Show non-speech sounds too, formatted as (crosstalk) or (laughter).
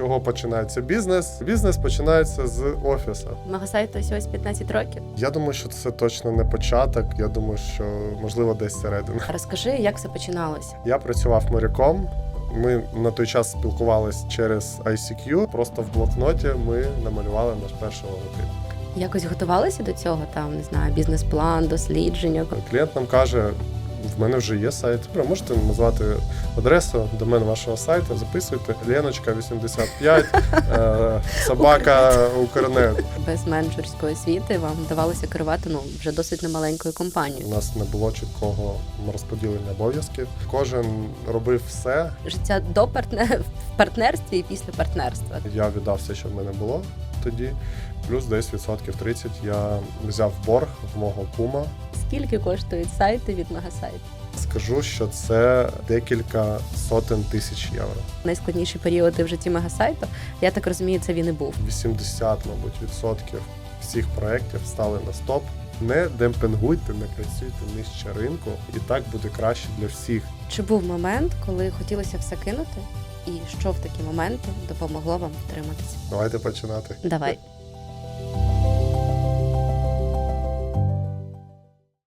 чого починається бізнес? Бізнес починається з офісу. Магасайту ось 15 років. Я думаю, що це точно не початок. Я думаю, що можливо десь середина. Розкажи, як все починалось? Я працював моряком. Ми на той час спілкувалися через ICQ. Просто в блокноті ми намалювали наш перший логотип. Якось готувалися до цього? Там не знаю, бізнес-план, дослідження. Клієнт нам каже: в мене вже є сайт. Добре, можете назвати адресу до мене вашого сайту, записуйте. Леночка 85, е, (laughs) собака Укрнет. Без менеджерської освіти вам вдавалося керувати ну вже досить немаленькою компанією. У нас не було чіткого розподілення обов'язків. Кожен робив все. Життя до партнер в партнерстві і після партнерства. Я віддав все, що в мене було тоді. Плюс десь відсотків 30 я взяв борг в мого кума. Скільки коштують сайти від мегасайту? Скажу, що це декілька сотень тисяч євро. Найскладніші періоди в житті мегасайту. Я так розумію, це він і був. 80, мабуть, відсотків всіх проєктів стали на стоп. Не демпингуйте, не працюйте нижче ринку, і так буде краще для всіх. Чи був момент, коли хотілося все кинути? І що в такі моменти допомогло вам втриматися? Давайте починати. Давай.